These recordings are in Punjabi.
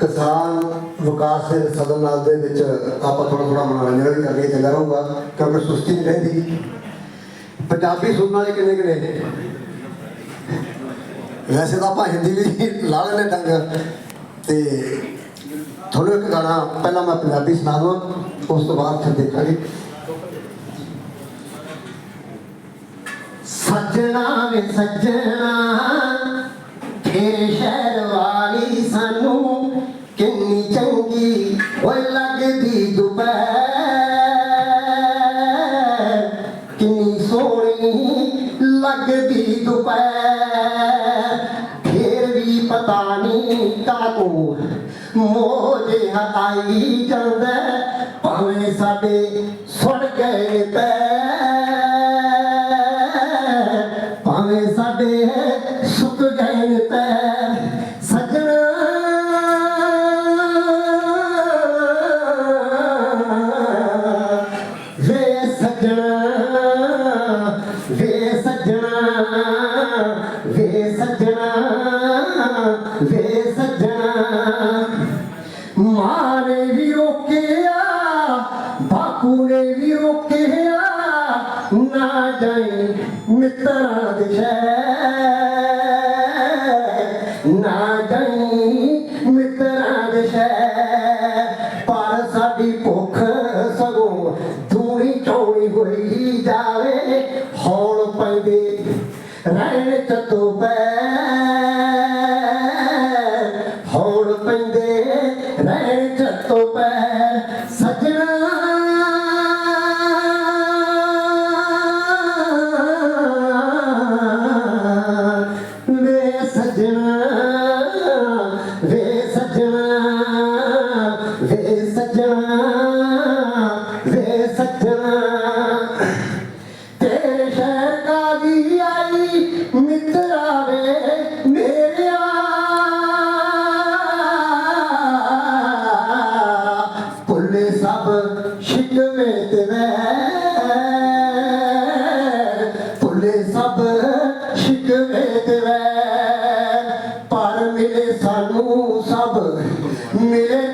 ਕਿਸਾਨ ਵਿਕਾਸ ਦੇ ਸਦਨ ਨਾਲ ਦੇ ਵਿੱਚ ਆਪਾਂ ਥੋੜਾ ਥੋੜਾ ਮਨੋਰੰਜਨ ਵੀ ਕਰਕੇ ਚੱਲਦਾ ਰਹੂਗਾ, ਕਿਉਂਕਿ ਸੁਸਤੀ ਨਹੀਂ ਰਹਿੰਦੀ। ਪੰਜਾਬੀ ਸੁਣਨ ਵਾਲੇ ਕਿੰਨੇ ਕਿੰਨੇ ਵੈਸੇ ਤਾਂ ਆਪਾਂ ਹਿੰਦੀ ਵੀ ਲਾ ਲੈਣੇ ਡੰਗ ਤੇ ਤੁਹਾਨੂੰ ਇੱਕ ਗਾਣਾ ਪਹਿਲਾਂ ਮੈਂ ਪੰਜਾਬੀ ਸੁਣਾ ਦਵਾਂ, ਉਸ ਤੋਂ ਬਾਅਦ ਫਿਰ ਦੇਖਾਂਗੇ। ਸੱਜਣਾ ਵੇ ਸੱਜਣਾ, ਤੇਰੇ ਸ਼ਹਿਰ ਵਾਲੀ ਸਾਨੂੰ ਕਿੰਨੀ ਚੰਗੀ ਓਏ ਲੱਗਦੀ ਦੁਪਹਿਰ। ਕਿੰਨੀ ਸੋਹਣੀ ਲੱਗਦੀ ਦੁਪਹਿਰ। ਫੇਰ ਵੀ ਪਤਾ ਨਹੀਂ ਕਾਹਨੂੰ ਮੋਜੇ ਆਈ ਜਾਂਦਾ ਭਾਵੇਂ ਸਾਡੇ ਸੁਣ ਗਏ ਪੈਰ। ਭਾਵੇਂ ਸਾਡੇ ਸੁੱਕ ਗਏ ਨੇ ਵੇ ਸੱਜਣਾ। ਮਾਂ ਨੇ ਵੀ ਰੋਕਿਆ, ਬਾਪੂ ਨੇ ਵੀ ਰੋਕਿਆ, ਨਾ ਜਾਈ ਮਿੱਤਰਾਂ ਦੇ ਸ਼ਹਿਰ। ਨਾ ਜਾਈ ਮਿੱਤਰਾਂ ਦੇ ਸ਼ਹਿਰ। ਪਰ ਸਾਡੀ ਭੁੱਖ ਸਗੋਂ ਦੂਰੀ ਚੌੜੀ ਹੋਈ ਜਾਵੇ, ਹੌਲ ਪੈਂਦੇ ਰਹਿਣ ਚੱਤੋ ਪੈ। ਵੇ ਸਜਣਾ ਵੇ ਸਜਣਾ, ਤੇਰੇ ਸ਼ਹਿਰ ਕਾਦੀ ਆਈ, ਮਿੱਤਰਾ ਵੇ ਮੇਰਿਆ। ਭੁੱਲੇ ਸਭ ਸ਼ਿਕਵੇ ਤੇ ਵੈਰ। ਭੁੱਲੇ ਸਭ ਸ਼ਿਕਵੇ ਤੇ ਵੈਰ। ਪਰ ਮਿਲੇ ਸਾਨੂੰ ਸਭ, ਮਿਲੇ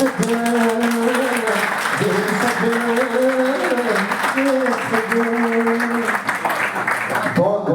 ਵੇ ਸੱਜਣਾ ਵੇ ਸੱਜਣਾ ਬਹੁਤ